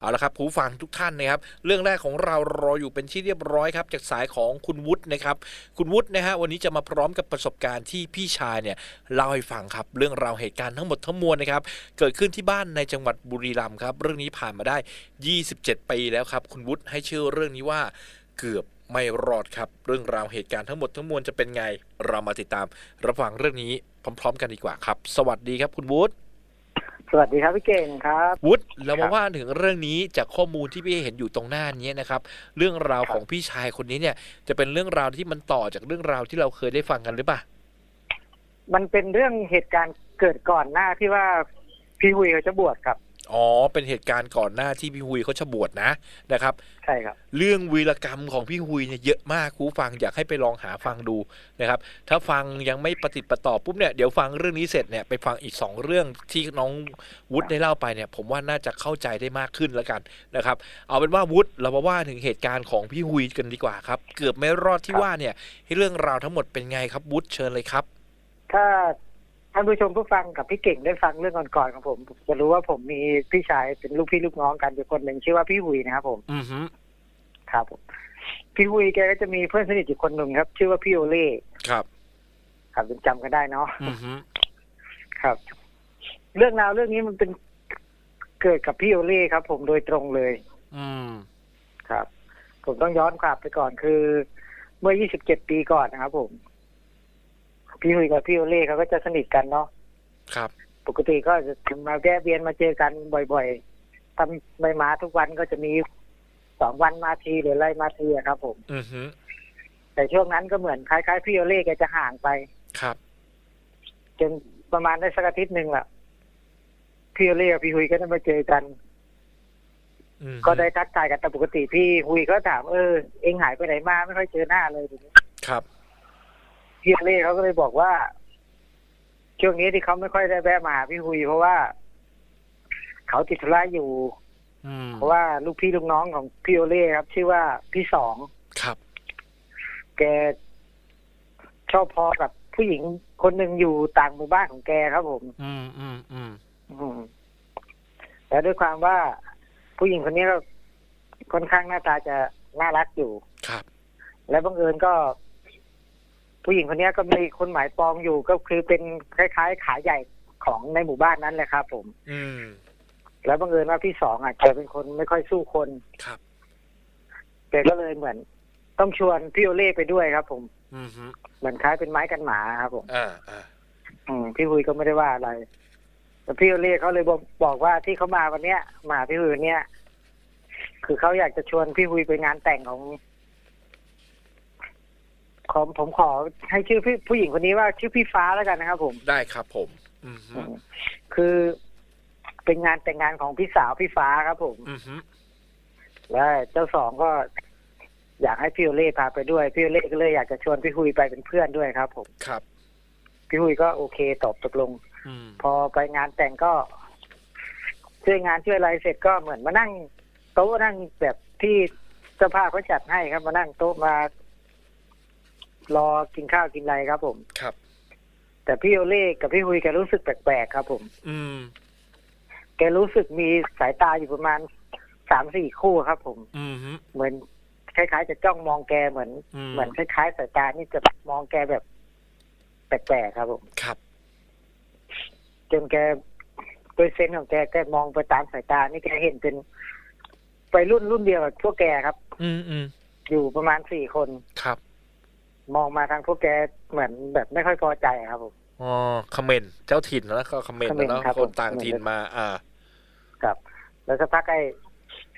เอาละครับผู้ฟังทุกท่านนะครับ เรื่องแรกของเรารออยู่เป็นที่เรียบร้อยครับจากสายของคุณวุฒินะครับ คุณวุฒินะฮะวันนี้จะมาพร้อมกับประสบการณ์ที่พี่ชายเนี่ยเล่าให้ฟังครับเรื่องราวเหตุการณ์ทั้งหมดทั้งมวลนะครับ เกิดขึ้นที่บ้านในจังหวัดบุรีรัมย์ครับ เรื่องนี้ผ่านมาได้ 27 ปีแล้วครับ คุณวุฒิให้ชื่อเรื่องนี้ว่าเกือบไม่รอดครับ เรื่องราวเหตุการณ์ทั้งหมดทั้งมวลจะเป็นไง เรามาติดตามรับฟังเรื่องนี้พร้อม ๆ กันดีกว่าครับ สวัสดีครับ คุณวุฒิ สวัสดีครับพี่เก่งครับวุฒิเราครัมาบว่าถึงเรื่องนี้จากข้อมูลที่พี่เห็นอยู่ตรงหน้านี้นะครับ เรื่องราวครับของพี่ชายคนนี้เนี่ย จะเป็นเรื่องราวที่มันต่อจากเรื่องราวที่เราเคยได้ฟังกันหรือเปล่ามันเป็นเรื่องเหตุการณ์เกิดก่อนหน้าที่ว่าพี่หุยเขาจะบวชครับ อ๋อ เป็นเหตุการณ์ก่อนหน้าที่พี่ฮุยเขาจะบวชนะนะครับ ใช่ครับ เรื่องวีรกรรมของพี่ฮุยเนี่ยเยอะมากครูฟังอยากให้ไปลองหาฟังดูนะครับ ถ้าฟังยังไม่ประติดประต่อปุ๊บเนี่ยเดี๋ยวฟังเรื่องนี้เสร็จเนี่ยไปฟังอีกสองเรื่องที่น้องวุฒิได้เล่าไปเนี่ยผมว่าน่าจะเข้าใจได้มากขึ้นแล้วกันนะครับ เอาเป็นว่าวุฒิเรามาว่าถึงเหตุการณ์ของพี่ฮุยกันดีกว่าครับ เกือบไม่รอดที่ครับว่าเนี่ยให้เรื่องราวทั้งหมดเป็นไงครับวุฒิเชิญเลยครับ ถ้า ท่านผู้ชมผู้ฟังกับพี่เก่งได้ฟังเรื่องก่อนๆของผมผมจะรู้ว่าผมมีพี่ชายเป็นลูกพี่ลูกน้องกันอยู่คนหนึ่งชื่อว่าพี่หุยนะครับผมอือฮึครับผมพี่หุยแกก็จะมีเพื่อนสนิทอยู่คนหนึ่งครับ ชื่อว่าพี่โอเล่ครับ ครับยังจำกันได้เนาะอือฮึครับ เรื่องราวเรื่องนี้มันเป็นเกิดกับพี่โอเล่ครับ ผมโดยตรงเลย อืมครับ ผมต้องย้อนกลับไปก่อนคือ เมื่อ 27 ปีก่อนนะครับผม พี่หุยกับพี่โอเล่เขาก็จะสนิทกันเนาะครับ ปกติก็จะมาแวะเวียนมาเจอกันบ่อยๆทำใบมาทุกวันก็จะมีสองวันมาทีหรืออะไรมาทีอะครับ ผม อือฮึแต่ช่วงนั้นก็เหมือนคล้ายๆพี่โอเล่แกจะห่างไปครับจนประมาณได้สักอาทิตย์หนึ่งแหละพี่โอเล่กับพี่หุยก็ได้มาเจอกันอือฮึก็ได้ทักทายกันแต่ปกติพี่หุยก็ถามเออเองหายไปไหนมาไม่ค่อยเจอหน้าเลยทีนี้ครับ พี่โอเล่เขาก็เลยบอกว่า ช่วงนี้ที่เขาไม่ค่อยได้แวะมาหาพี่หุยเพราะว่าเขาติดธุระอยู่อืมเพราะว่าลูกพี่ลูกน้องของพี่โอเล่ครับ ชื่อว่าพี่สองครับ แกชอบพอกับผู้หญิงคนหนึ่งอยู่ต่างหมู่บ้านของแกครับผม อืมอืมอืมอืมแล้วด้วยความว่าผู้หญิงคนนี้ก็ค่อนข้างหน้าตาจะน่ารักอยู่ครับ และบังเอิญก็ ผู้หญิงคนนี้ก็มีคนหมายปองอยู่ก็คือเป็นคล้าย ๆ ขายใหญ่ของในหมู่บ้านนั้นแหละครับผม อืม แล้วบังเอิญว่าพี่สองอะแกเป็นคนไม่ค่อยสู้คนครับแกก็เลยเหมือน ต้องชวนพี่โอเล่ไปด้วยครับ ผม อืมฮึเหมือนคล้ายเป็นไม้กันหมาครับผม อ่าอ่าอืมพี่หุยก็ไม่ได้ว่าอะไรแต่พี่โอเล่เขาเลยบอกบอกว่าที่เขามาวันเนี้ยมาพี่หุยวันเนี้ยคือเขาอยากจะชวนพี่หุยไปงานแต่งของ ของผมขอให้ชื่อพี่ผู้หญิงคนนี้ว่าชื่อพี่ฟ้าแล้วกันนะครับผม ได้ครับผม อืมฮึอืมคือเป็นงานแต่งงานของพี่สาวพี่ฟ้าครับผม อืมฮึและเจ้าสองก็อยากให้พี่โอเล่พาไปด้วย พี่โอเล่ก็เลยอยากจะชวนพี่หุยไปเป็นเพื่อนด้วยครับ ผม ครับ พี่หุยก็โอเคตอบตกลง อืมพอไปงานแต่งก็ช่วยงานช่วยอะไรเสร็จก็เหมือนมานั่งโต๊ะนั่งแบบที่เจ้าภาพเขาจัดให้ครับมานั่งโต๊ะมา รอกินข้าวกินอะไรครับ ผมครับ แต่พี่โอเล่กับพี่หุยแกรู้สึกแปลกๆครับ ผม อืม แกรู้สึกมีสายตาอยู่ประมาณสามสี่คู่ครับ ผม อืมฮึเหมือนคล้ายๆ จะจ้องมองแกเหมือนอืมเหมือนคล้ายๆ สายตานี่จะมองแกแบบแปลกๆครับ ผมครับจนแกโดยเซนส์ของแกแกมองไปตามสายตา นี่แกเห็นเป็นไปรุ่นรุ่นเดียวกับพวกแกครับ อืมอืมอยู่ประมาณสี่คนครับ มองมาทางพวกแกเหมือนแบบไม่ค่อยพอใจครับผมอ๋อคอมเมนต์เจ้าถิ่นแล้วก็คอมเมนต์คอมเมนต์เนาะครับคนต่างผมถิ่นมา อ่า ครับ แล้วสักพักไอ้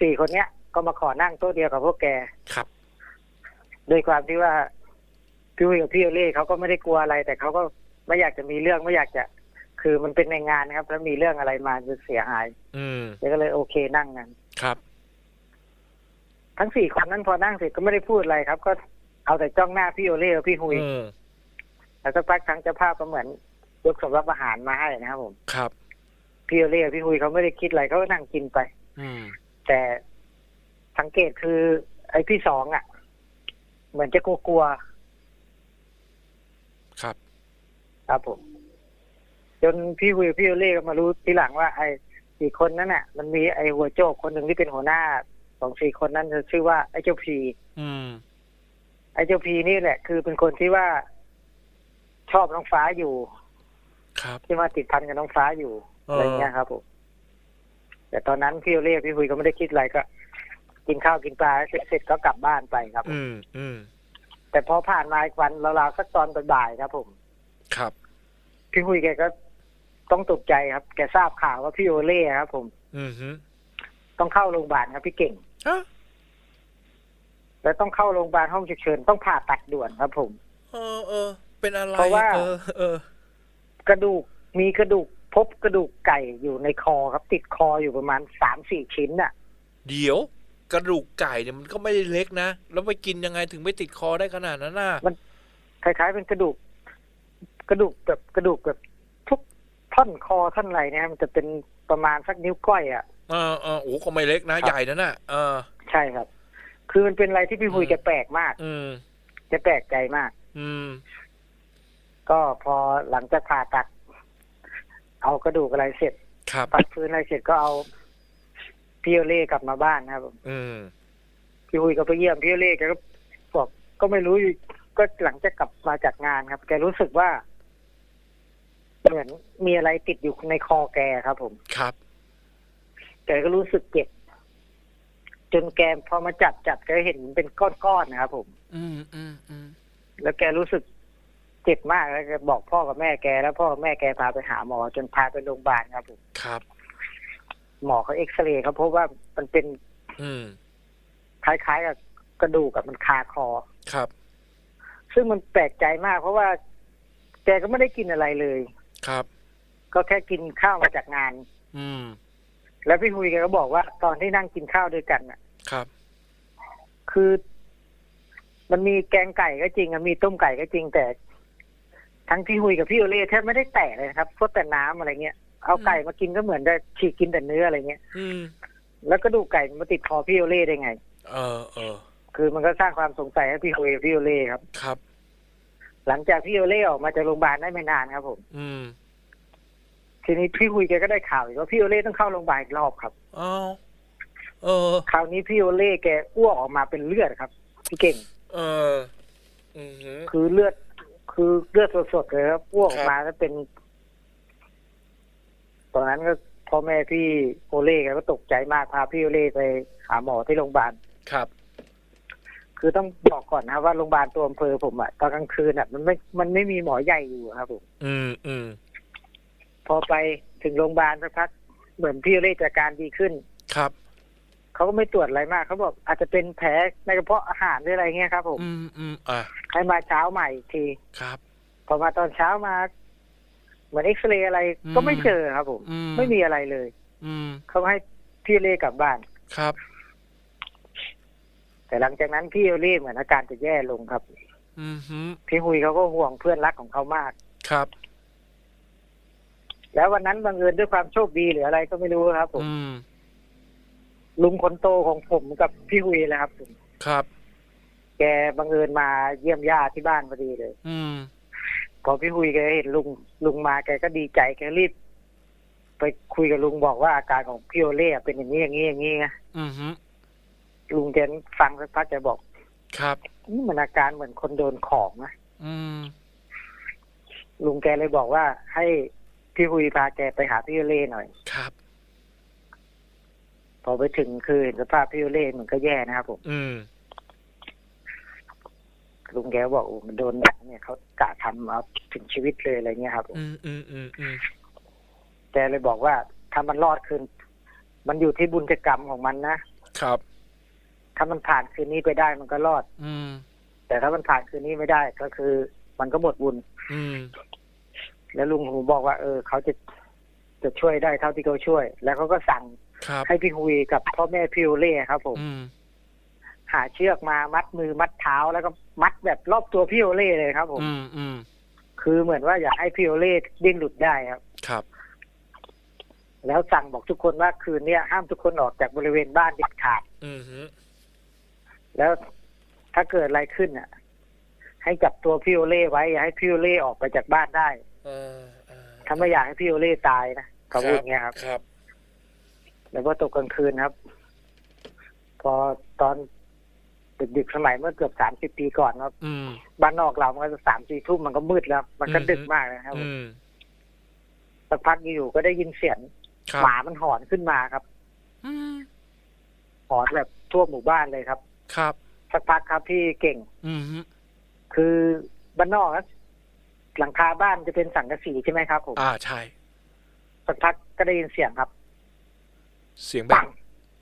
สี่คนเนี้ย ก็มาขอนั่งโต๊ะเดียวกับพวกแกครับโดยความที่ว่าพี่วิกับพี่โอเล่เขาก็ไม่ได้กลัวอะไร แต่เขาก็ไม่อยากจะมีเรื่องไม่อยากจะ คือมันเป็นในงานนะครับ แล้วมีเรื่องอะไรมาจะเสียหาย อืมแล้วก็เลยโอเคนั่งกันครับ ทั้งสี่คนนั้นพอนั่งเสร็จก็ไม่ได้พูดอะไรครับ ก็ เอาแต่จ้องหน้าพี่โอเล่กับพี่หุยอืมแล้วสักพักทางเจ้าภาพก็เหมือนยกสำรับอาหารมาให้นะครับผมครับ พี่โอเล่กับพี่หุยเขาไม่ได้คิดอะไรเขาก็นั่งกินไป อืมแต่สังเกตคือ ไอ้พี่สองอะ เหมือนจะกลัวครับๆครับผม จนพี่หุยกับพี่โอเล่ก็มารู้ทีหลังว่า ไอ้สี่คนนั้นน่ะ มันมีไอ้หัวโจกคนหนึ่งที่เป็นหัวหน้าสองสี่คนนั้นชื่อว่าไอ้เจ้าพี อืมไอ้เจ้าพีนี่แหละ คือเป็นคนที่ว่าชอบน้องฟ้าอยู่ ครับที่มาติดพันกับน้องฟ้าอยู่เออออะไรเงี้ยครับผมแต่ตอนนั้นพี่โอเล่พี่คุยก็ไม่ได้คิดอะไรก็ กินข้าวกินปลาเสร็จเสร็จก็กลับบ้านไปครับผมอืมอืมแต่พอผ่านมาอีกวันราวๆสักตอนบ่ายๆครับ ผม ครับ พี่คุยแกก็ต้องตกใจครับ แกทราบข่าวว่าพี่โอเล่ครับ ผม อืมฮึต้องเข้าโรงพยาบาลครับ พี่เก่งฮะ แล้วต้องเข้าโรงพยาบาลห้องฉุกเฉินต้องผ่าตัดด่วนครับผม เออเออ เป็นอะไรเพราะว่าเออเออกระดูกมีกระดูกพบกระดูกไก่อยู่ในคอครับ ติดคออยู่ประมาณสามสี่ชิ้นน่ะ เดี๋ยว กระดูกไก่เนี่ยมันก็ไม่ได้เล็กนะ แล้วไปกินยังไงถึงไม่ติดคอได้ขนาดนั้นน่ะคล้ายๆเป็นกระดูก กระดูกแบบกระดูกแบบทุกท่อนคอท่อนไหล่เนี่ยมันจะเป็นประมาณสักนิ้วก้อยอะเออเออโอ้ก็ไม่เล็กนะครับใหญ่นั่นน่ะเออใช่ครับ คือมันเป็นอะไรที่พี่หุยอืมแกแปลกมาก อืมแกแปลกใจมาก อืม ก็พอหลังจากผ่าตัด เอากระดูกอะไรเสร็จครับ ปัดฟื้นอะไรเสร็จก็เอาพี่โอเล่กลับมาบ้านนะครับผมอืม พี่หุยก็ไปเยี่ยมพี่โอเล่แกก็บอกก็ไม่รู้อยู่ก็หลังจากกลับมาจากงานครับ แกรู้สึกว่า เหมือนมีอะไรติดอยู่ในคอแกครับผม ครับ แกก็รู้สึกเจ็บ จนแกพอมาจับจับแกเห็นเป็นก้อนๆนะครับผม อืมอืมอืมแล้วแกรู้สึกเจ็บมากแล้วแกบอกพ่อกับแม่แกแล้วพ่อกับแม่แกพาไปหาหมอ จนพาไปโรงพยาบาลครับผมครับ หมอเขาเอ็กซเรย์เขาพบว่ามันเป็น อืมคล้ายๆกับกระดูกกับมันคาคอครับ ซึ่งมันแปลกใจมาก เพราะว่าแกก็ไม่ได้กินอะไรเลย ครับ ก็แค่กินข้าวมาจากงาน อืม แล้วพี่ฮุยแกก็บอกว่าตอนที่นั่งกินข้าวด้วยกันน่ะ ครับ คือ มันมีแกงไก่ก็จริงอะมีต้มไก่ก็จริงแต่ ทั้งพี่ฮุยกับพี่โอเล่แทบไม่ได้แตะเลยนะครับพดแต่น้ำอะไรเงี้ยเอาไก่มากินก็เหมือนจะฉีกกินแต่เนื้ออะไรเงี้ยอืมแล้วก็ดูกไก่มันมาติดคอพี่โอเล่ได้ไง เออเออคือมันก็สร้างความสงสัยให้พี่ฮุยกับพี่โอเล่ครับ ครับ หลังจากพี่โอเล่ออกมาจากโรงพยาบาลได้ไม่นานครับผม อืม ทีนี้พี่ฮุยแกก็ได้ข่าวอีกว่าพี่โอเล่ต้องเข้าโรงพยาบาลอีกรอบครับอ้าวเออ คราวนี้พี่โอเล่แกอ้วกออกมาเป็นเลือดครับ พี่เก่ง เอออืมฮึคือเลือด คือเลือดสดๆเลยครับอ้วกออกมาแล้วเป็น ตอนนั้นก็พ่อแม่พี่โอเล่แกก็ตกใจมากพาพี่โอเล่ไปหาหมอที่โรงพยาบาลครับ คือต้องบอกก่อนนะครับว่าโรงพยาบาลตัวอำเภอผมอะตอนกลางคืนอะมันไม่มันไม่มีหมอใหญ่อยู่ครับผมอืมอืม พอไปถึงโรงพยาบาลสักพักเหมือนพี่โอเล่จากการดีขึ้น ครับเขาก็ไม่ตรวจอะไรมากเขาบอกอาจจะเป็นแผลในกระเพาะอาหารหรืออะไรเงี้ยครับ ผมอืมอืมอะให้มาเช้าใหม่อีกทีครับ พอมาตอนเช้ามา เหมือนเอ็กซเรย์อะไรอืมก็ไม่เจอครับผมอืมไม่มีอะไรเลย อืมเขาให้พี่เล่กลับบ้านครับ แต่หลังจากนั้นพี่เล่เหมือนอาการจะแย่ลงครับ อืมฮึพี่หุยเขาก็ห่วงเพื่อนรักของเขามากครับ แล้ววันนั้นบังเอิญด้วยความโชคดีหรืออะไรก็ไม่รู้ครับ ผมอืมลุงคนโตของผมกับพี่หุยแหละครับผมครับ แกบังเอิญมาเยี่ยมญาติที่บ้านพอดีเลย อืมพอพี่หุยแกเห็นลุงลุงมาแกก็ดีใจแกรีบไปคุยกับลุงบอกว่าอาการของพี่โอเล่เป็นอย่างนี้อย่างนี้อย่างนี้นะอืมฮึลุงแกฟังสักพักแกบอก ครับนี่มันอาการเหมือนคนโดนของนะอืมลุงแกเลยบอกว่าให้ พี่หุยพาแกไปหาพี่โอเล่หน่อย ครับ พอไปถึงคือเห็นสภาพพี่โอเล่มันก็แย่นะครับผม อืม ลุงแกบอกโอ้มันโดนหนักเนี่ยเขากะทำเอาถึงชีวิตเลยอะไรเงี้ยครับผมอืมอืมอืมอืมแกเลยบอกว่าถ้ามันรอดคืน มันอยู่ที่บุญกรรมของมันนะ ครับ ถ้ามันผ่านคืนนี้ไปได้มันก็รอด อืม แต่ถ้ามันผ่านคืนนี้ไม่ได้ก็คือ มันก็หมดบุญ อืม แล้วลุงหูบอกว่า เออเขาจะจะช่วยได้เท่าที่เขาช่วย แล้วเขาก็สั่งครับให้พี่ฮุยกับพ่อแม่พี่โอเล่ครับผมอืมหาเชือกมามัดมือมัดเท้าแล้วก็มัดแบบรอบตัวพี่โอเล่เลยครับ ผม อืมอืมคือเหมือนว่าอยากให้พี่โอเล่ดิ้นหลุดได้ครับ ครับ แล้วสั่งบอกทุกคนว่าคืนเนี้ยห้ามทุกคนออกจากบริเวณบ้านเด็ดขาด อืมฮึแล้วถ้าเกิดอะไรขึ้นอะ ให้จับตัวพี่โอเล่ไว้ อย่าให้พี่โอเล่ออกไปจากบ้านได้ เออเออถ้าไม่อยากให้พี่โอเล่ตายนะเขาพูดอย่างเงี้ยครับ ครับ แล้วก็ตกกลางคืนครับ พอตอนดึกๆสมัยเมื่อเกือบสามสิบปีก่อนครับอืม บ้านนอกเรามันก็สามสี่ทุ่มมันก็มืดแล้ว มันก็อืม ดึกมากนะครับอืม สักพักอยู่ๆก็ได้ยินเสียงครับหมามันหอนขึ้นมาครับ อืมหอนแบบทั่วหมู่บ้านเลยครับ ครับ สักพักครับพี่เก่ง อืมคือบ้านนอกนะ หลังคาบ้านจะเป็นสังกะสีใช่ไหมครับผมอ่าใช่สักพักก็ได้ยินเสียงครับ เสียงแบปับง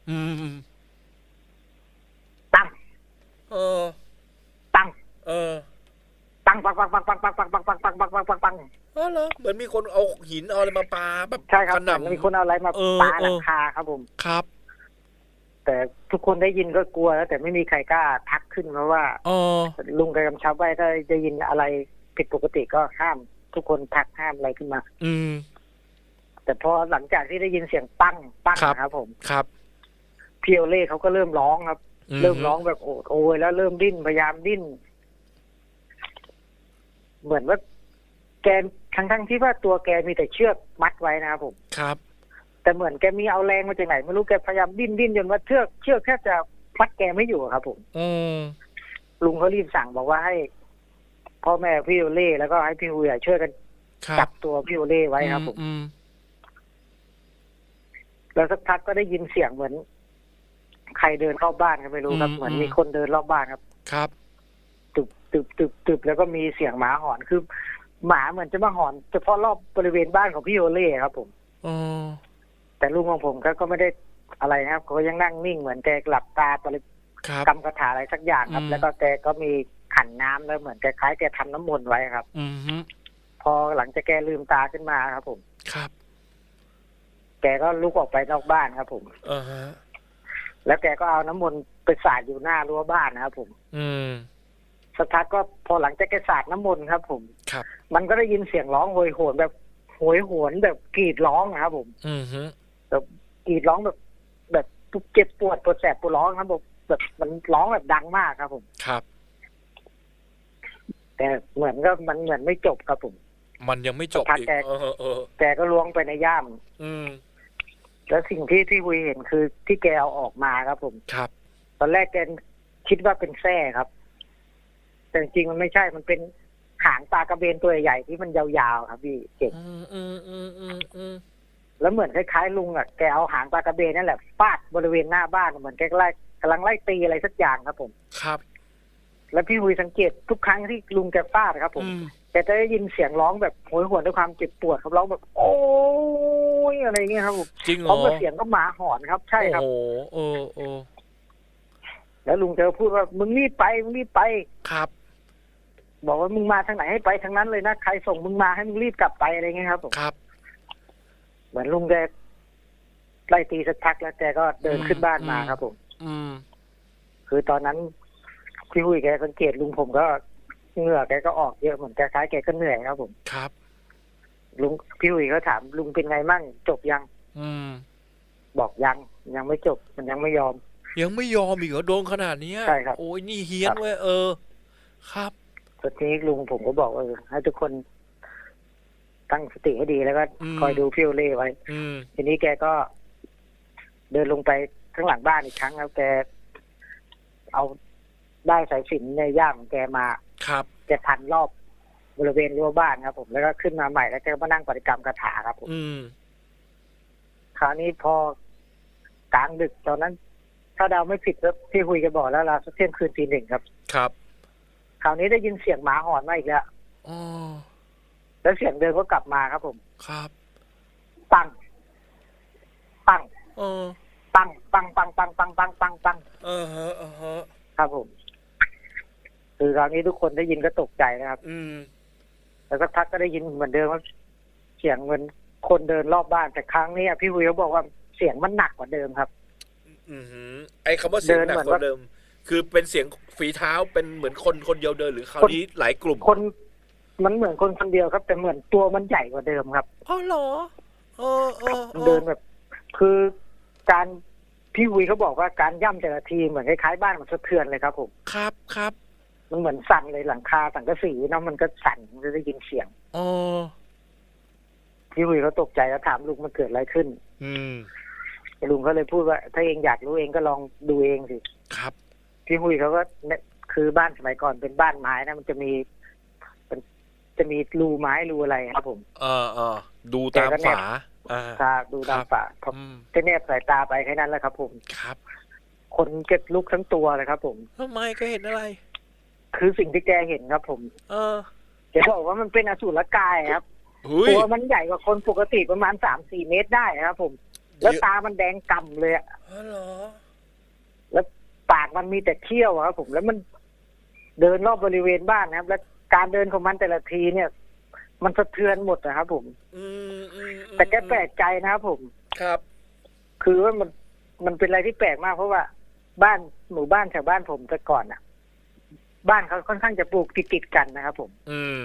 อืมปังเออปังเออปังปังปังปังปังปังปังปังปังปังปังปังปังปังอ๋อเหรอเหมือนมีคนเอาหินเอาอะไรมาปาแบบใช่ครับกระหเหมือนน่ำ มีคนเอาอะไรมาเออปาเออ หลังคาครับผม ครับแต่ทุกคนได้ยินก็กลัวแล้วแต่ไม่มีใครกล้าทักขึ้นเพราะว่าอ๋อลุงแกกำชับไว้ถ้าได้ยินอะไร ผิดปกติก็ห้าม ทุกคนทักห้ามอะไรขึ้นมา อืม แต่พอหลังจากที่ได้ยินเสียงปั้งปั้งครับนะครับ ผมครับพี่โอเล่เขาก็เริ่มร้องครับมเริ่มร้องแบบโอดโอยแล้วเริ่มดิ้นพยายามดิ้น เหมือนว่าแกทั้งทั้งๆที่ว่าตัวแกมีแต่เชือกมัดไว้นะครับผมครับ แต่เหมือนแกมีเอาแรงมาจากไหนไม่รู้แกพยายามดิ้นดิ้นจนว่าเชือกเชือกแทบจะมัดแกไม่อยู่อะครับผมอืมลุงเขารีบสั่งบอกว่าให้ พ่อแม่พี่โอเล่แล้วก็ให้พี่หุยอะช่วยกันครัจับบตัวพี่โอเล่ไว้ครับผมอืมแล้วสักพักก็ได้ยินเสียงเหมือน ใครเดินรอบบ้านก็ไม่รู้ครับ เหมือนมีคนเดินรอบบ้านครับ ครับตึบตึบตึบตึบแล้วก็มีเสียงหมาหอนคือ หมาเหมือนจะมาหอนเฉพาะรอบบริเวณบ้านของพี่โอเล่ครับ ผมอ๋อแต่ลุงของผมก็ก็ไม่ได้อะไรนะครับเขายังนั่งนิ่งเหมือนแกหลับตาปริครับกรรมคาถาอะไรสักอย่างครับอืมแล้วก็แกก็มี ขันน้ำแล้วเหมือนแกคล้ายแกทำน้ำมนต์ไว้ครับ อืมพอหลังจากแกลืมตาขึ้นมาครับ ผมครับ แกก็ลุกออกไปนอกบ้านครับ ผมอ่าฮะแล้วแกก็เอาน้ำมนต์ไปสาดอยู่หน้ารั้วบ้านนะครับผม อืมสักพักก็พอหลังจากแกสาดน้ำมนต์ครับ ผมครับ มันก็ได้ยินเสียงร้องโหยหวนแบบโหยหวนแบบกรีดร้องนะครับผม อืมฮึแบบกรีดร้องแบบ แบบเจ็บปวดปวดแสบปวดร้องครับผมแบบมันร้องแบบดังมากครับผม ครับ แต่เหมือนก็มันเหมือนไม่จบครับผม มันยังไม่จบสักพักอีกแกเออเออแกก็ล้วงไปในย่าม อืม แล้วสิ่งที่ที่วุยเห็นคือที่แกเอาออกมาครับผม ครับ ตอนแรกแกคิดว่าเป็นแส้ครับ แต่จริงๆมันไม่ใช่มันเป็นหางปลากระเบนตัวใหญ่ๆที่มันยาวๆครับพี่เก่งอืมอืมอืมอืมอืมแล้วเหมือนคล้ายๆลุงอะแกเอาหางปลากระเบนนั่นแหละฟาดบริเวณหน้าบ้านเหมือนแกไล่กำลังไล่ตีอะไรสักอย่างครับผม ครับ แล้วพี่หุยสังเกตทุกครั้งที่ลุงแกฟาดครับผมอืมแกจะได้ยินเสียงร้องแบบโหยหวนด้วยความเจ็บปวดครับร้องแบบ โอ้ยอะไรเงี้ยครับผมจริงเหพรร้ออมกับเสียงก็หมาหอนครับ ใช่ครับโอ้โหเออเออแล้วลุงแกก็พูดว่ามึงรีบไปมึงรีบไปครับบอกว่ามึงมาทางไหนให้ไปทางนั้นเลยนะใครส่งมึงมาให้มึงรีบกลับไปอะไรเงี้ยครับผมครับ เหมือนลุงแกไล่ตีสักพักแล้วแกก็เดินขึ้นบ้านมาอืมครับผม อืม คือตอนนั้น พี่หุยแกสังเกตลุงผมก็เหงื่อแกก็ออกเยอะเหมือนแกคล้ายแกก็เหนื่อยครับผมครับ ลุงพี่หุยเขาถามลุงเป็นไงมั่งจบยัง อืม บอกยังยังไม่จบมันยังไม่ยอม ยังไม่ยอมอีกเหรอโดนขนาดเนี้ยใช่ครับ โอ้ยนี่เฮี้ยนเว้ยเออ ครับทีนี้ลุงผมก็บอกว่าเออให้ทุกคน ตั้งสติให้ดีแล้วก็อืมคอยดูพี่โอเล่ไว้ อืม ทีนี้แกก็ เดินลงไปข้างหลังบ้านอีกครั้งแล้วแกเอา ได้สายสิญจนในย่ามของแกมาครับ แกพันรอบบริเวณรั้วบ้านครับ ผมแล้วก็ขึ้นมาใหม่แล้วแกก็มานั่งปฏิกรรมคาถาครับ ผม อืม คราวนี้พอกลางดึกตอนนั้น ถ้าเดาไม่ผิดก็พี่คุยกันบอกแล้วเราสักเที่ยงคืนตีหนึ่งครับ ครับคราวนี้ได้ยินเสียงหมาหอนมาอีกแล้วอ๋อแล้วเสียงเดินก็กลับมาครับ ผม ครับปังปังเออปังปังปังปังปังปังปังปังเออฮะเออฮะครับผม คือคราวนี้ทุกคนได้ยินก็ตกใจนะครับ อืมแล้วสักพักก็ได้ยินเหมือนเดิมว่าเสียงเหมือนคนเดินรอบบ้านแต่ครั้งนี้อะพี่หุยเขาบอกว่าเสียงมันหนักกว่าเดิมครับ อือหือไอ้คำว่าเสียงหนักเดินเหมือนกว่าว่าเดิม คือเป็นเสียงฝีเท้าเป็นเหมือนคนคนเดียวเดินหรือคราวนี้หลายกลุ่มคน มันเหมือนคนคนเดียวครับ แต่เหมือนตัวมันใหญ่กว่าเดิมครับอ๋อเหรอเออเออมันเดินแบบ คือการพี่หุยเขาบอกว่าการย่ำแต่ละทีเหมือนคล้ายๆบ้านมันสะเทือนเลยครับผม ครับครับ มันเหมือนสั่นเลยหลังคาสังกะสีเนาะมันก็สั่นมันจะได้ยินเสียงอ๋อพี่หุยเขาตกใจแล้วถามลุงมันเกิดอะไรขึ้น อืมลุงก็เลยพูดว่า ถ้าเองอยากรู้เองก็ลองดูเองสิครับ พี่หุยเขาก็เนี่ยคือบ้านสมัยก่อนเป็นบ้านไม้นะมันจะมีมันจะมีรูไม้รูอะไรครับผม เออเออดูตามแกก็แนบฝาอ่าตาดูตามครับฝาพออืมจะแนบสายตาไปแค่นั้นแหละครับ ผมครับ คนเก็บลุกทั้งตัวเลยครับ ผมทำไมก็เห็นอะไร คือสิ่งที่แกเห็นครับ ผม เออแกบอกว่ามันเป็นอสูรกายครับหุยตัวมันใหญ่กว่าคนปกติประมาณสามสี่เมตรได้ครับผม แล้วตามันแดงก่ำเลยอะอ๋อเหรอปากมันมีแต่เขี้ยวอะครับผม แล้วมันเดินรอบบริเวณบ้านนะครับ และการเดินของมันแต่ละทีเนี่ย มันสะเทือนหมดนะครับผม อืมอืมอืมแต่แกแปลกใจนะครับผม ครับ คือว่ามันมันเป็นอะไรที่แปลกมากเพราะว่า บ้านหมู่บ้านแถวบ้านผมแต่ก่อนอะ บ้านเขาค่อนข้างจะปลูกติดๆกันนะครับผม อืม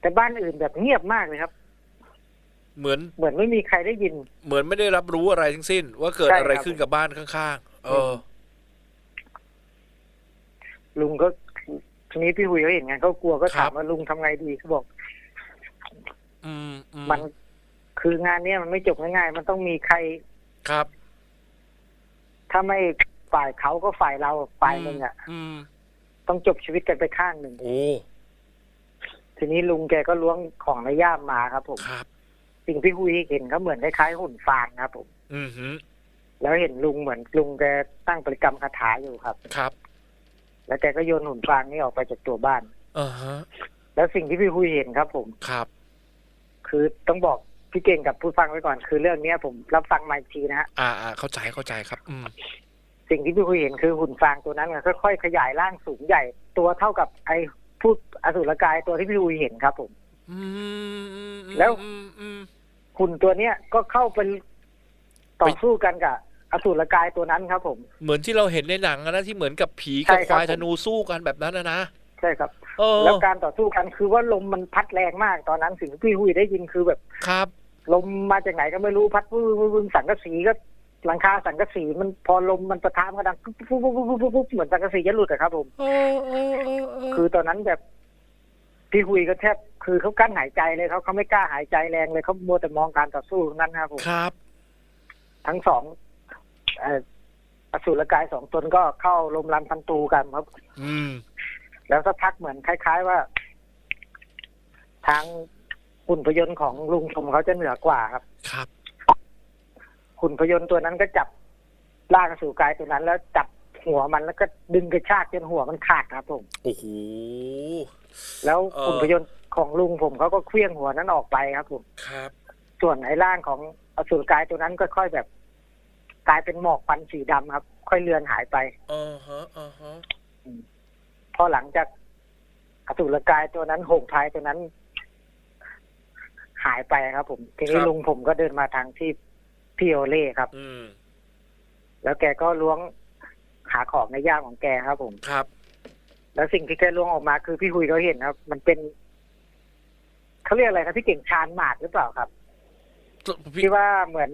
แต่บ้านอื่นแบบเงียบมากเลยครับ เหมือน เหมือนไม่มีใครได้ยิน เหมือนไม่ได้รับรู้อะไรทั้งสิ้น ว่าเกิดใช่ครับอะไรขึ้นกับบ้านข้างๆเออ ลุงก็ทีนี้พี่หุยเขาเห็นไงเขากลัวก็ครัถามบว่าลุงทำไงดีเขาบอก อืมอืมันคืองานเนี้ยมันไม่จบง่ายๆมันต้องมีใคร ครับถ้าไม่ฝ่ายเขาก็ฝ่ายเราฝ่ายหนึ่งอะ อืม ต้องจบชีวิตกันไปข้างหนึ่งโอ้ทีนี้ลุงแกก็ล้วงของในย่ามมาครับผมครับ สิ่งที่หุยเห็นก็เหมือนคล้ายๆหุ่นฟางครับผมอืมฮึแล้วเห็นลุงเหมือนลุงแกตั้งบริกรรมคาถาอยู่ครับ ครับ แล้วแกก็โยนหุ่นฟางนี้ออกไปจากตัวบ้านอ่าฮะ แล้วสิ่งที่พี่หุยเห็นครับผม ครับ คือต้องบอกพี่เก่งกับผู้ฟังไว้ก่อน คือเรื่องเนี้ยผมรับฟังมาอีกทีนะฮะอ่าอ่าเข้าใจเข้าใจครับ อืม สิ่งที่พี่คุยเห็นคือหุ่นฟางตัวนั้นอะค่อยๆขยายร่างสูงใหญ่ ตัวเท่ากับไอ้พูดอสุรกายตัวที่พี่คุยเห็นครับผมอืมอืมแล้วอืมอืมหุ่นตัวเนี้ยก็เข้าไปต่อสู้กันกับอสุรกายตัวนั้นครับผม เหมือนที่เราเห็นในหนังอะนะที่เหมือนกับผีใช่กับคครับวายผมธนูสู้กันแบบนั้นนะนะใช่ครับเออแล้วการต่อสู้กันคือว่าลมมันพัดแรงมากตอนนั้นสิ่งที่พี่คุยได้ยินคือแบบครับ ลมมาจากไหนก็ไม่รู้พัดวื้อวื้อวื้อสังกะสีก็ หลังคาสังกะสีมันพอลมมันประทามนก็ดังปุ๊บปุ๊บปุ๊บปุ๊บปุ๊บปุ๊บเหมือนสังกะสีจะหลุดอะครับผมเออเออเออเออคือตอนนั้นแบบพี่หุยก็แทบคือเขากั้นหายใจเลยเขาเขาไม่กล้าหายใจแรงเลยเขามัวแต่มองการต่อสู้ตรงนั้นครับผมครับ ทั้งสองเอ่ออสูรกายสองตนก็เข้าลมรันพันตูกันครับ อืม แล้วสักพักเหมือนคล้าย ๆ ว่า ทางหุ่นพยนต์ของลุงชมเขาจะเหนือกว่าครับ ครับ หุ่นพยนต์ตัวนั้นก็จับล่ากอสูรกายตัวนั้น แล้วจับหัวมันแล้วก็ดึงกระชากจนหัวมันขาดครับผมโอ้โหแล้วเอ่อหุ่นพยนต์ของลุงผมเขาก็เคลี้ยงหัวนั้นออกไปครับผมครับ ส่วนไอ้ร่างของอสูรกายตัวนั้นก็ค่อยแบบกลายเป็นหมอกควันสีดำครับ ค่อยเลือนหายไปอ่าฮะอ่าฮะพอหลังจากอสูรกายตัวนั้นหงพายตัวนั้น หายไปครับ ผม ทีนี้ลุงผมก็เดินมาทางที่ พี่โอเล่ครับ อืม แล้วแกก็ล้วงหาของในย่ามของแกครับ ผม ครับ แล้วสิ่งที่แกล้วงออกมาคือพี่คุยเขาเห็นครับ มันเป็นเขาเรียกอะไรครับพี่เก่งชานหมากหรือเปล่าครับพี่ที่ว่าเหมือน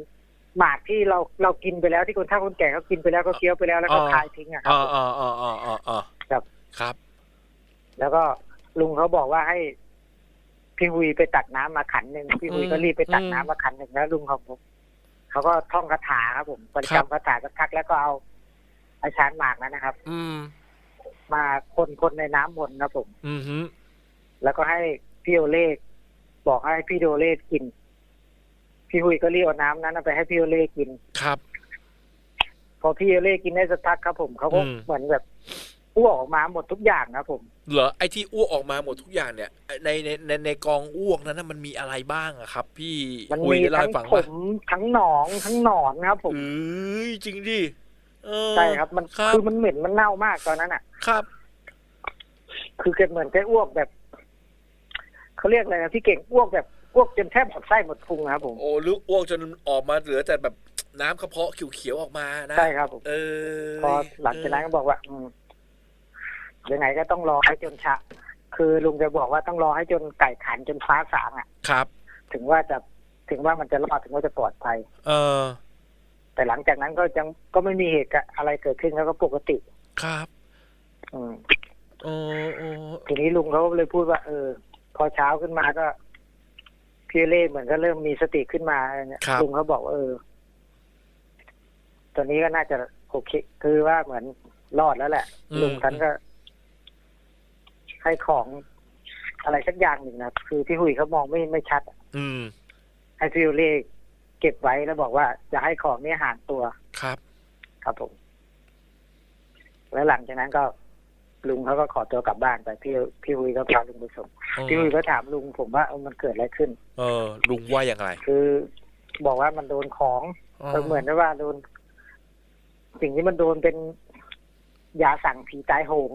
หมากที่เราเรากินไปแล้วที่คนเฒ่าคนแก่เขากินไปแล้วก็เคี้ยวไปแล้วแล้วก็อ๋อคายทิ้งอะครับอ่าอ่าอ่าอ่าอ่าอ่าครับครับ แล้วก็ลุงเขาบอกว่าให้พี่หุยไปตักน้ำมาขันหนึ่งพี่หุยก็รีบไปตักน้ำมาขันหนึ่งแล้วลุงเขา เขาก็ท่องคาถาครับผมบริกรรมคาถาสักพักแล้วก็เอาอาชานหมากนั้นนะครับ อืม มาคนคนในน้ำมนต์ครับผม อืมฮึแล้วก็ให้พี่โอเล่บอกให้พี่โอเล่กิน พี่หุยก็รีบเอาน้ำนั้นเอาไปให้พี่โอเล่กิน ครับ พอพี่โอเล่กินได้สักพักครับผมเขาก็อืม เหมือนแบบ อ้วกออกมาหมดทุกอย่างครับผม เหรอไอ้ที่อ้วกออกมาหมดทุกอย่างเนี่ยในในในในกองอ้วกนั้นนะมันมีอะไรบ้างอะครับ พี่มันคุยมีเล่าทั้งให้ฟังผป่ะมทั้งหนองทั้งหนอนครับผมเอ้ยจริงดิเออใช่ครับมันครับคือมันเหม็นมันเน่ามากตอนนั้นอะ ครับ คือแกเหมือนแกอ้วกแบบเขาเรียกอะไรนะพี่เก่งอ้วกแบบอ้วกจนแทบหมดไส้หมดพุงครับผมโอ้ลึกอ้วกจนออกมาเหลือแต่แบบน้ำกระเพาะเขียวๆออกมานะใช่ครับผมเออพอหลังจากนั้นก็บอกว่าอืม ยังไงก็ต้องรอให้จนชะ คือลุงจะบอกว่าต้องรอให้จนไก่ขันจนฟ้าสางอะ ครับ ถึงว่าจะถึงว่ามันจะรอดถึงว่าจะปลอดภัย เออ แต่หลังจากนั้นก็ยังก็ไม่มีเหตุอะไรเกิดขึ้นแล้วก็ปกติ ครับ อืมโอ้โอ้ทีนี้ลุงเขาก็เลยพูดว่า เออ พอเช้าขึ้นมาก็พี่เล่เหมือนก็เริ่มมีสติขึ้นมาเนี่ยลุงเขาบอกว่าเออตัวนี้ก็น่าจะโอเค คือว่าเหมือนรอดแล้วแหละอืมลุงท่านก็ ให้ของอะไรสักอย่างหนึ่งนะครับคือพี่หุยเขามองไม่ไม่ชัด อืมให้พี่โอเล่เก็บไว้แล้วบอกว่าจะให้ของเนี้ห่างตัวครับ ครับผม แล้วหลังจากนั้นก็ลุงเขาก็ขอตัวกลับบ้านไปพี่พี่หุยก็พาลุงไปส่งเออพี่หุยก็ถามลุงผมว่าเออมันเกิดอะไรขึ้น เออ ลุงว่าอย่างไร คือ บอกว่ามันโดนของก็เหมือนกับว่าโดน สิ่งที่มันโดนเป็นยาสั่งผีตายโหง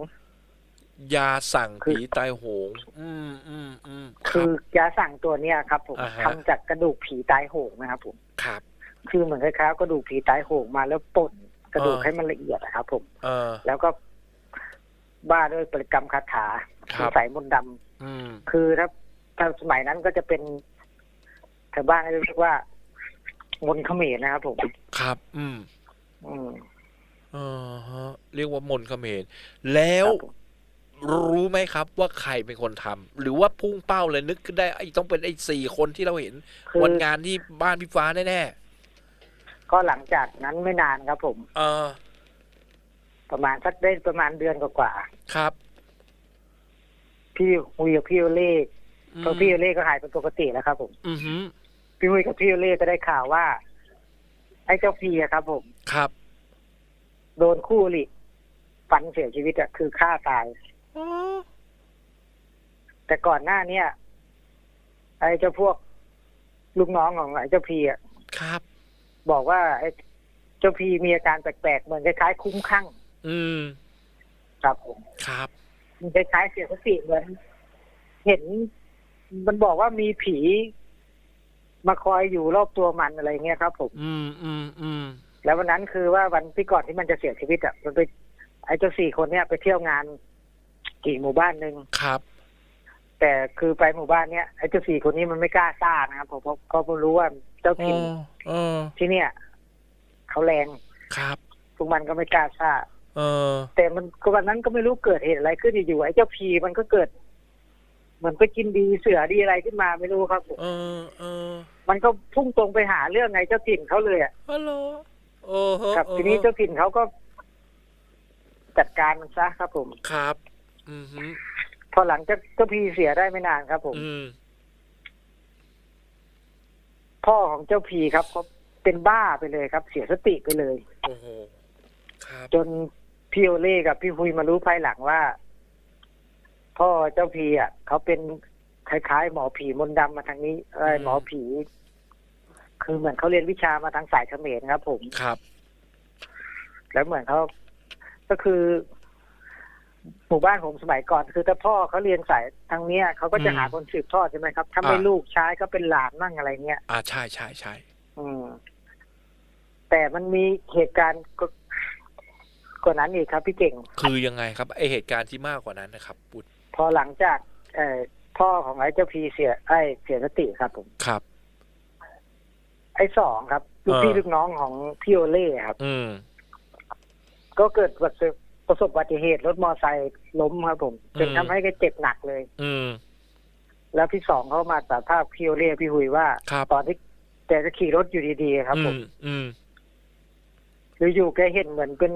ยาสั่งคือผีตายโหง อืมอืมอืมคือยาสั่งตัวเนี้ยครับผมอ่าฮะทำจากกระดูกผีตายโหงนะครับผมครับ คือเหมือนคล้ายๆกระดูกผีตายโหงมาแล้วป่นกระดูกเออให้มันละเอียดนะครับผมเออแล้วก็บ้าด้วยปริกรรมคาถาครับใส่มนต์ดำอืมคือถ้าถ้าสมัยนั้นก็จะเป็นชาวบ้านก็จะเรียกว่ามนต์เขมรนะครับผมครับ อืม อืมเออฮะเรียกว่ามนต์เขมรแล้วค รับผมรู้ไหมครับว่าใครเป็นคนทำหรือว่าพุ่งเป้าเลยนึกขึ้นได้ไอ้ต้องเป็นไอ้สี่คนที่เราเห็นคือวันงานที่บ้านพี่ฟ้าแน่ก็หลังจากนั้นไม่นานครับผมๆเออ ประมาณสักได้ประมาณเดือนกว่าครับๆพี่หุยกับพี่โอเล่เพราะพี่โอเล่ก็หายเป็นปกติแล้วครับผม อือหือพี่หุยกับพี่โอเล่ก็ได้ข่าวว่า ไอ้เจ้าพีอะครับผมครับ โดนคู่อริฟันเสียชีวิตอะคือฆ่าตายอ๋อ แต่ก่อนหน้าเนี้ยไอ้เจ้าพวกลูกน้องของไอ้เจ้าพีอะครับ บอกว่าไอ้เจ้าพีมีอาการแปลกๆเหมือนคล้ายๆคุ้มข้างอืม ครับผมครับมันคล้ายๆเสียสติเหมือน เห็น มันบอกว่ามีผี มาคอยอยู่รอบตัวมันอะไรเงี้ยครับผมอืมอืมอืมแล้ววันนั้นคือว่าวันที่ก่อนที่มันจะเสียชีวิตอะมันไปไอ้เจ้าสี่คนเนี้ยไปเที่ยวงาน กี่หมู่บ้านหนึ่งครับ แต่คือไปหมู่บ้านเนี้ยไอ้เจ้าสี่คนนี้มันไม่กล้าซ่านะครับผมเพราะเพราะมันรู้ว่าเจ้าอ๋ถิ่นอเออที่เนี่ยเขาแรงครับพวกมันก็ไม่กล้าซ่าเออ แต่มันก็วันนั้นก็ไม่รู้เกิดเหตุอะไรขึ้นอยู่ๆไอ้เจ้าพีมันก็เกิดเหมือนไปกินดีเสือดีอะไรขึ้นมาไม่รู้ครับผมเออเออ มันก็พุ่งตรงไปหาเรื่องไงเจ้าถิ่นเขาเลยอะฮัลโหลโอ้โหครับทีนี้เจ้าถิ่นเขาก็จัดการมันซะครับผม ครับ อืมฮึพอหลังจากเจ้าพีเสียได้ไม่นานครับผม อืมพ่อของเจ้าพีครับเขาเป็นบ้าไปเลยครับ เสียสติไปเลย โอ้โหครับจนพี่โอเล่กับพี่พุยมารู้ภายหลังว่า พ่อเจ้าพีอะเขาเป็นคล้ายๆ หมอผีมนต์ดำมาทางนี้เอ้ยอืมหมอผี คือเหมือนเขาเรียนวิชามาทางสายเขมรครับ ผมครับ แล้วเหมือนเขาก็คือ หมู่บ้านผมสมัยก่อน คือถ้าพ่อเขาเรียนสายทางเนี้ยเขาก็จะอืมหาคนสืบทอดใช่ไหมครับ ถ้าไม่อ่าลูกชายก็เป็นหลานมั่งอะไรเงี้ยอ่าใช่ใช่ใช่อืม แต่มันมีเหตุการณ์ก็กว่านั้นอีกครับ พี่เก่ง คือยังไงครับไอเหตุการณ์ที่มากกว่านั้นนะครับปุตพอหลังจาก เอ่อพ่อของไอ้เจ้าพีเสียไอ้เสียสติครับผมครับ ไอ้สองครับลูกเออพี่ลูกน้องของพี่โอเล่ครับ อืมก็เกิด ประสบประสบอุบัติเหตุรถมอไซค์ล้มครับผมจนอืมทำให้แกเจ็บหนักเลย อืมแล้วพี่สองเขามาสารภาพพี่โอเล่พี่หุยว่าครับตอนที่แกจะขี่รถอยู่ดีๆครับ ผมอืมอืมอยู่ๆแกเห็นเหมือนเป็น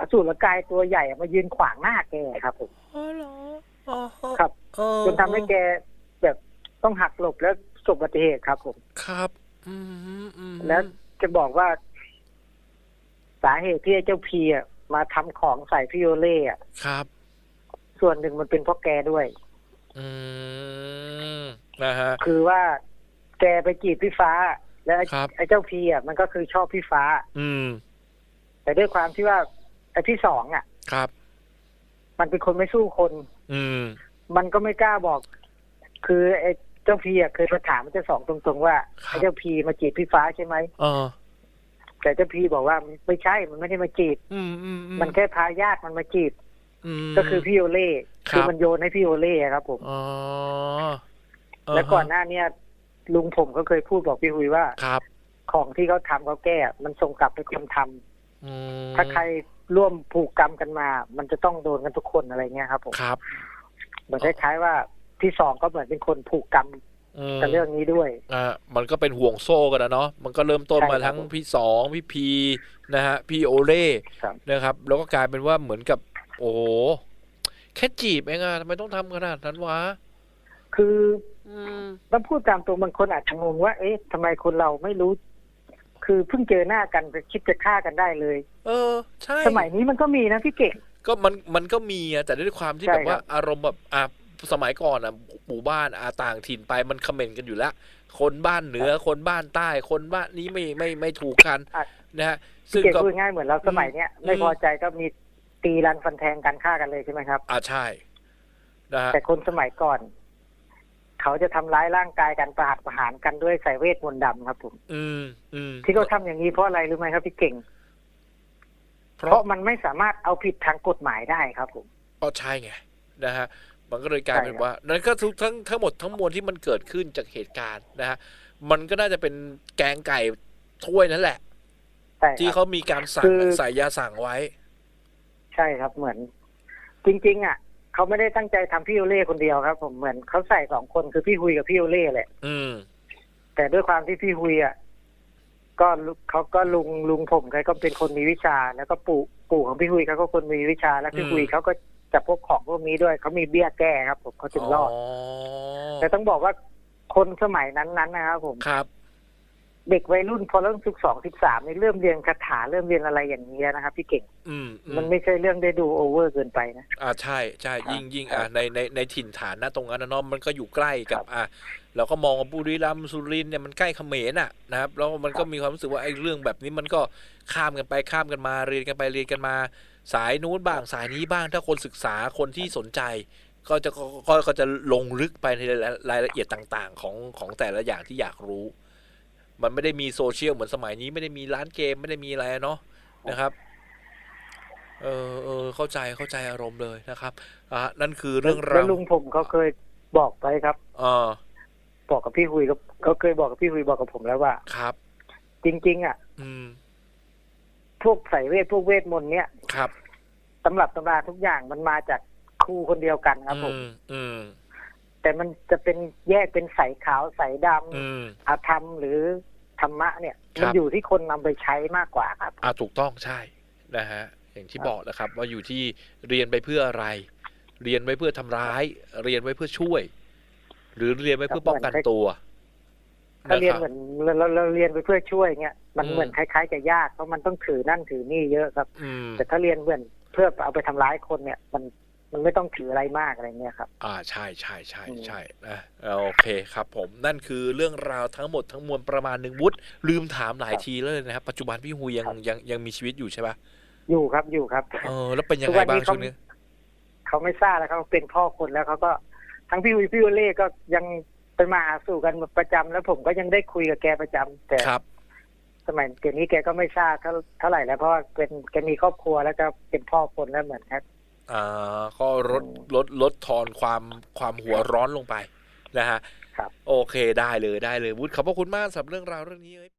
อสูรกายตัวใหญ่มายืนขวางหน้าแกครับผมอ๋อเหรออ๋อครับเออจนทำให้แกแบบต้องหักหลบแล้วประสบอุบัติเหตุครับ ผมครับ อืมอืมแล้วจะบอกว่า สาเหตุที่ไอ้เจ้าพีอะมาทำของใส่พี่โอเล่อะครับ ส่วนหนึ่งมันเป็นเพราะแกด้วย อืมนะฮะคือว่าแกไปจีบพี่ฟ้า แล้วไอ้ครับไอ้เจ้าพีอะมันก็คือชอบพี่ฟ้า อืม แต่ด้วยความที่ว่าไอ้ที่สองอะ ครับ มันเป็นคนไม่สู้คน อืม มันก็ไม่กล้าบอก คือไอ้เจ้าพีอะเคยมาถามเจ้าสองตรงๆว่าครับไอ้เจ้าพีมาจีบพี่ฟ้าใช่ไหมเออ แต่เจ้าพีบอกว่าไม่ใช่มันไม่ได้มาจีบอืมอืมอืมันแค่พาญาติมันมาจีบอืมก็คือพี่โอเล่ครับคือมันโยนให้พี่โอเล่ครับผมอ๋อแล้วก่อนหน้าเนี้ยลุงผมก็เคยพูดบอกพี่หุยว่าครับ ของที่เขาทำเขาแก้ มันส่งกลับไปคนทำอืมถ้าใครร่วมผูกกรรมกันมา มันจะต้องโดนกันทุกคนอะไรเงี้ยครับผมครับเหมือนคล้ายๆว่าที่สองก็เหมือนเป็นคนผูกกรรมอืม กับเรื่องนี้ด้วยอ่ามันก็เป็นห่วงโซ่กันนะเนาะมันก็เริ่มต้นใช่มาครับทั้งผมพี่สองพี่พีนะฮะพี่โอเล่ครับนะครับ แล้วก็กลายเป็นว่าเหมือนกับ โอ้โหแค่จีบเองอะทำไมต้องทำขนาดนั้นวะคืออืมต้องพูดตามตรงบางคนอาจจะงงว่า เอ๊ะทำไมคนเราไม่รู้ คือเพิ่งเจอหน้ากันจะคิดจะฆ่ากันได้เลย เออ ใช่ สมัยนี้มันก็มีนะพี่เก่งก็มันมันก็มีอะแต่ด้วยความที่ใช่แบบว่าครับอารมณ์แบบอะ สมัยก่อนอะหมู่บ้านอาต่างถิ่นไปมันคอมเมนต์กันอยู่แล้ว คนบ้านเหนือคนบ้านใต้คนบ้านนี้ไม่ไม่ไม่ถูกกันอะนะฮะพี่ซึ่งเก่งก็พูดง่ายเหมือนเราสมัยเนี้ยอืมไม่พอใจก็มีตีรันฟันแทงกันฆ่ากันเลยใช่ไหมครับอ่าใช่นะฮะแต่คนสมัยก่อน เขาจะทำร้ายร่างกายกันประหัตประหารกันด้วยสายเวทมนต์ดำครับผมอืมอืมที่เขาทำอย่างนี้เพราะอะไรรู้ไหมครับพี่เก่ง เพเพราะราะมันไม่สามารถเอาผิดทางกฎหมายได้ครับผมก็ใช่ไงนะฮะ มันก็เลยกลายเป็นใช่ครับว่านั่นก็ทุกทั้งทั้งหมดทั้งมวลที่มันเกิดขึ้นจากเหตุการณ์นะฮะมันก็น่าจะเป็นแกงไก่ถ้วยนั่นแหละใช่ที่ครับเขามีการสั่งคือใส่ยาสั่งไว้ ใช่ครับเหมือน จริง ๆ อะเขาไม่ได้ตั้งใจทำพี่โอเล่คนเดียวครับ ผมเหมือนเขาใส่สองคนคือพี่ฮุยกับพี่โอเล่แหละอืม แต่ด้วยความที่พี่ฮุยอะก็ลุเขาก็ลุงลุงผมเขาก็เป็นคนมีวิชา แล้วก็ปู่ปู่ของพี่ฮุยเขาก็คนมีวิชา แล้วพี่อืมฮุยเขาก็ จับพวกของพวกนี้ด้วยเขามีเบี้ยแก้ครับ ผมเขาถึงรอดแต่ต้องบอกว่าคนสมัยนั้นๆนะครับผมครับ เด็กวัยรุ่นพอเริ่มสิบสองสิบสามนี่เริ่มเรียนคาถาเริ่มเรียนอะไรอย่างนี้ยนะครับพี่เก่ง อืมอืมันไม่ใช่เรื่องได้ดูโอเวอร์เกินไปนะอ่าใช่ใช่ครับยิ่งยิ่งครัอ่าบในในในถิ่นฐานนะตรงนั้นนะเนาะมันก็อยู่ใกล้กับครับอ่าเราก็มองว่าบุรีรัมย์สุรินทร์เนี่ยมันใกล้เขมรน่ะนะครับแล้วมันก็ครับมีความรู้สึกว่าไอ้เรื่องแบบนี้มันก็ข้ามกันไปข้ามกันมาเรียนกันไปเรียนกันมา สายนู้นบ้างสายนี้บ้าง ถ้าคนศึกษาคนที่สนใจ ก็จะก็ก็ก็จะลงลึกไปในรายละเอียดต่างๆ ของของแต่ละอย่างที่อยากรู้ มันไม่ได้มีโซเชียลเหมือนสมัยนี้ไม่ได้มีร้านเกมไม่ได้มีอะไรเนาะนะครับเออเออเข้าใจเข้าใจอารมณ์เลยนะครับอะนั่นคือเรื่องแล้ราววลุงผมเขาเคยบอกไปครับเออบอกกับพี่ฮุยก็เขาเคยบอกกับพี่ฮุยบอกกับผมแล้วว่าครับ จริง ๆ อะ อืม พวกสายเวทพวกเวทมนต์เนี่ยครับตำรับตำราทุกอย่างมันมาจากครูคนเดียวกันครับผมอืมอืมแต่มันจะเป็นแยกเป็นสายขาวสายดำอืมอาธรรมหรือธรรมะเนี่ย ครับมันอยู่ที่คนนำไปใช้มากกว่าครับ อ่าถูกต้องใช่นะฮะอย่างที่ครับ บอกนะครับ ว่าอยู่ที่เรียนไปเพื่ออะไร เรียนไว้เพื่อทำร้าย เรียนไว้เพื่อช่วย หรือเรียนไว้เพื่อป้องกันตัว ถ้าเรียนคเหบมือนเราเราเราเรียนไปเพื่อช่วยเงี้ยมันอืมเหมือนคล้ายๆจะยากเพราะมันต้องถือนั่นถือนี่เยอะครับอืมแต่ถ้าเรียนเหมือนเพื่อเอาไปทำร้ายคนเนี่ยมันมันไม่ต้องถืออะไรมากอะไรเงี้ยครับ อ่าใช่ใช่ใช่อืมใช่นะโอเคครับ ผมนั่นคือเรื่องราวทั้งหมดทั้งมวลประมาณหนึ่งวุฒิลืมถามหลายทีแล้วเลยนะครับ ปัจจุบันพี่ฮูยังยังยังมีชีวิตอยู่ใช่ปะอยู่ครับอยู่ครับเออแล้วเป็นยังทุไงกวันบ้านี้งเขาช่วงนี้เขาไม่ทราบแล้วเขาเป็นพ่อคนแล้วเขาก็ทั้งพี่วิพี่วเล่ก็ยัง ไปมาหาสู่กันประจำแล้วผมก็ยังได้คุยกับแกประจำแต่ครับ สมัยเดี๋ยวนี้แกก็ไม่ทราบเท่าเท่าไหร่แล้วเพราะว่าเป็นแกมีครอบครัวแล้วก็เป็นพ่อคนแล้วเหมือนครับ อ่าก็ลดลดลดทอนความความหัวร้อนลงไปนะฮะครับ โอเคได้เลยได้เลยวุฒิขอบพระคุณมากสำหรับเรื่องราวเรื่องนี้